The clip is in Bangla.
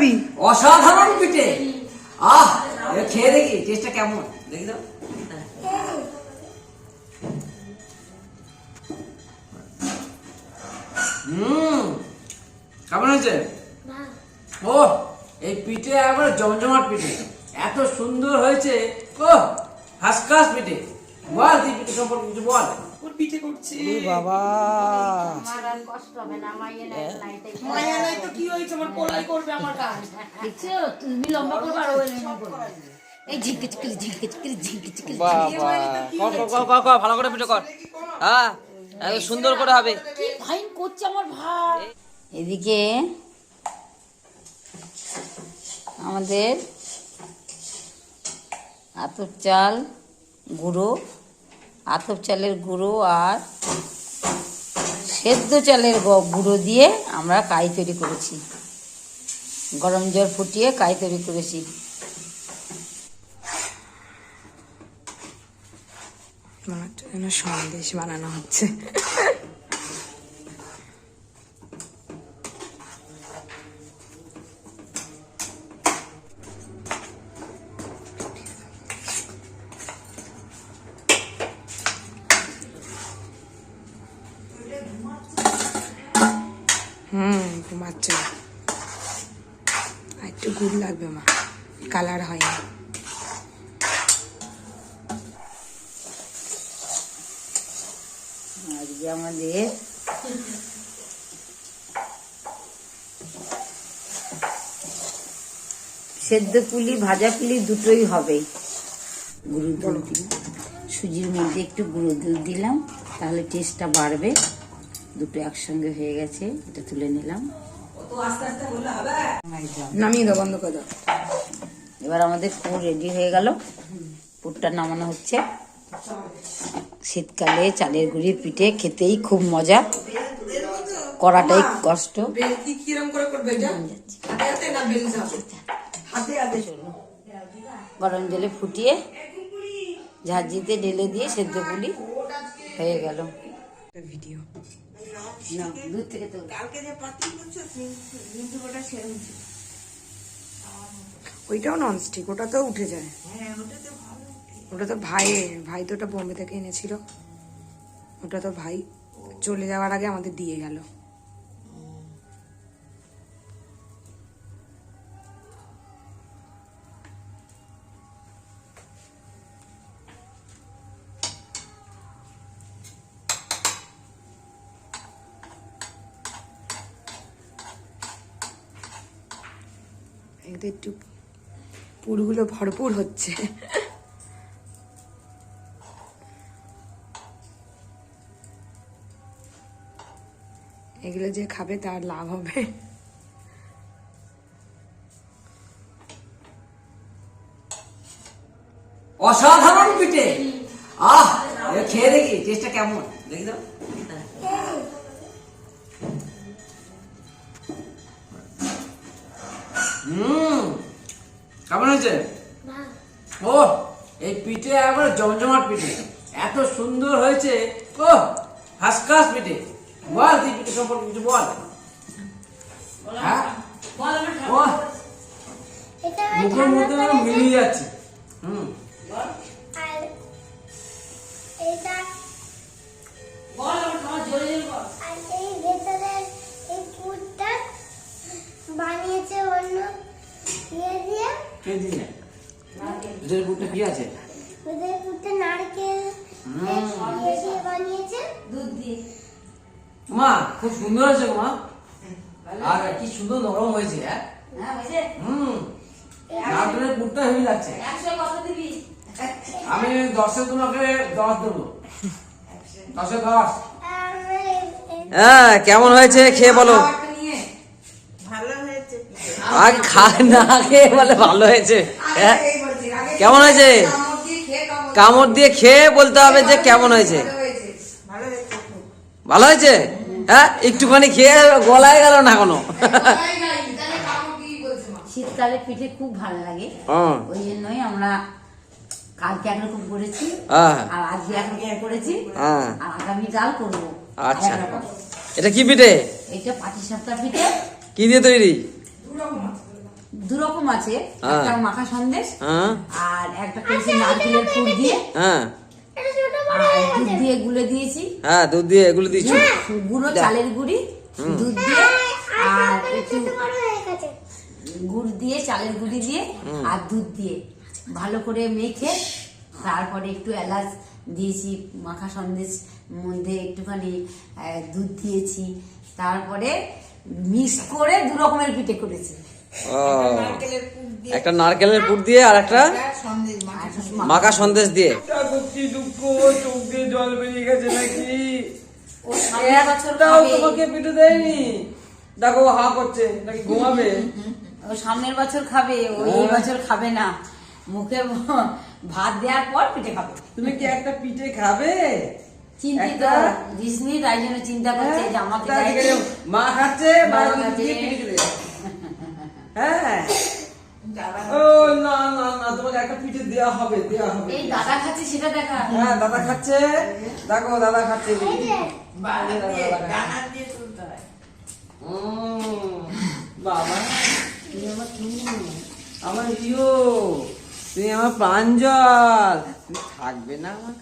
খাবি অসাধারণ পিঠে। আহ খেয়ে দেখি টেস্টটা কেমন? দেখি তো। হুম কেমন হয়েছে? ও এই পিঠে একবার জমজমাট পিঠে। এত সুন্দর হয়েছে। ও ক্লাস পিঠে। বল তুই পিঠে সম্পর্কে কিছু বল। ওর পিঠে করছে। বাবা। কষ্ট হবে না মাইয়ে নাই নাইতে মায়া নাই তো কি হয়েছে? আমার কোলাই করবে আমার কাজ। দেখছ? তুমি লম্বা করবে আর ওই লম্বা করবে। এই ঝিঙ্কে চিকলি ঝিঙ্কে চিকলি ঝিঙ্কে চিকলি ভালো করে পিঠে কর। হ্যাঁ সুন্দর করে হবে। কি ফাইন করছে আমার ভাই। এদিকে আমাদের আতপ চাল গুঁড়ো আতপ চালের গুঁড়ো আর সেদ্ধ চালের গুঁড়ো দিয়ে আমরা কাই তৈরি করেছি। গরম জল ফুটিয়ে কাই তৈরি করেছি। সন্দেশ বানানো হচ্ছে। হুম, ঘুমাচ্ছে আর একটু গুড় লাগবে মা, কালার হয়নি। আজকে আমাদের সেদ্ধ পুলি, ভাজা পুলি দুটোই হবে। গুঁড়ো দুধ সুজির মধ্যে একটু গুঁড়ো দুধ দিলাম, তাহলে টেস্টটা বাড়বে। দুটো একসঙ্গে হয়ে গেছে এটা তুলে নিলাম। নামিয়ে দাও বন্ধ করে দাও। এবার আমাদের পুর রেডি হয়ে গেল। পুরটা নামানো হচ্ছে। শীতকালে চালের গুঁড়ি পিঠে খেতেই খুব মজা। করাটাই কষ্ট। গরম জলে ফুটিয়ে ঝাঁঝিতে ঢেলে দিয়ে সেদ্ধ পুলি হয়ে গেল। ভিডিও দূর থেকে তো ওইটাও ননস্টিক ওটা তো উঠে যায়। ওটা তো ভাইয়ের ভাই তো ওটা বোম্বে থেকে এনেছিল। ওটা তো ভাই চলে যাওয়ার আগে আমাদের দিয়ে গেল। এতে একটু পুরগুলো ভরপুর হচ্ছে। এগুলো যে খাবে তার লাভ হবে। অসাধারণ পিঠে। আহ খেয়ে দেখি, টেস্টটা কেমন? দেখি তো হুম। কেমন হয়েছে? ও এই পিঠে একবার জমজমাট পিঠে। এত সুন্দর হয়েছে। ও ক্লাস পিঠে। বল তুই পিঠে সম্পর্কে কিছু বল। হ্যাঁ? ও মুখের মধ্যে মিলিয়ে যাচ্ছে। হুম। আর এটা আর এই ভেতরের বানিয়েছে অন্য। ইয়ে দিয়ে কে দিয়ে বুটে কি আছে? পুরটা নারকেল ইয়ে দিয়ে মা খুব সুন্দর হয়েছে মা। আর কি সুন্দর নরম হয়েছে হ্যাঁ? হুম। নারকেলের পুরটা হেভি লাগছে আমি দশে তোমাকে দশ দেবো। দশে দশ। হ্যাঁ কেমন হয়েছে? খেয়ে বলো। আগে খা না খেয়ে বলে ভালো হয়েছে। হ্যাঁ? কেমন হয়েছে? কামড় দিয়ে খেয়ে বলতে হবে যে কেমন হয়েছে ভালো হয়েছে হ্যাঁ? একটুখানি খেয়ে গলায় গেল না কোনো? শীতকালে পিঠে খুব ভালো লাগে। হ্যাঁ ওই জন্যই আমরা কালকে একরকম করেছি হ্যাঁ। আর আজকে একরকম করেছি হ্যাঁ। আর আগামীকাল করব। আচ্ছা। এটা কি পিঠে? এইটা পাটি সাপটা পিঠে। কি দিয়ে তৈরি? দু রকম আছে হ্যাঁ। একটা মাখা সন্দেশ হ্যাঁ। আর একটা করেছি নারকেলের পুর দিয়ে। হ্যাঁ। এটা ছোট আর দুধ দিয়ে গুলে দিয়েছি। হ্যাঁ দুধ দিয়ে এগুলো দিচ্ছ গুঁড়ো চালের গুঁড়ি দুধ দিয়ে আর একটু হয়ে গুড় দিয়ে চালের গুঁড়ি দিয়ে আর দুধ দিয়ে। ভালো করে মেখে তারপরে একটু এলাচ দিয়েছি মাখা সন্দেশ মধ্যে একটুখানি দুধ দিয়েছি। তারপরে মিক্স করে দু রকমের পিঠে করেছি। একটা নারকেলের পুর দিয়ে আর একটা মাখা সন্দেশ। দিয়ে। দুঃখ চোখ দিয়ে জল বেরিয়ে গেছে নাকি? সামনের বছর খাবে। তোমাকে পিঠে দেয়নি? দেখো ও হা করছে নাকি ঘুমাবে? ও সামনের বছর খাবে ও এই বছর খাবে না। মুখে ভাত দেওয়ার পর পিঠে খাবে। তুমি কি একটা পিঠে খাবে? চিন্তিত ডিসনি তাই জন্য চিন্তা করছে যে আমাকে তার দেয়নি। দিকে মা খাচ্ছে মা বাবা দুধ খাচ্ছে। দিয়ে পিঠে খেলে যাবে। হ্যাঁ ও না না না তোমাকে একটা পিঠে দেওয়া হবে দেওয়া হবে। এই দাদা খাচ্ছে সেটা দেখা। হ্যাঁ দাদা খাচ্ছে। দেখো দাদা খাচ্ছে। বাবা তুমি আমার ইয়ো তুমি আমার প্রাঞ্জল। তুমি থাকবে না আমার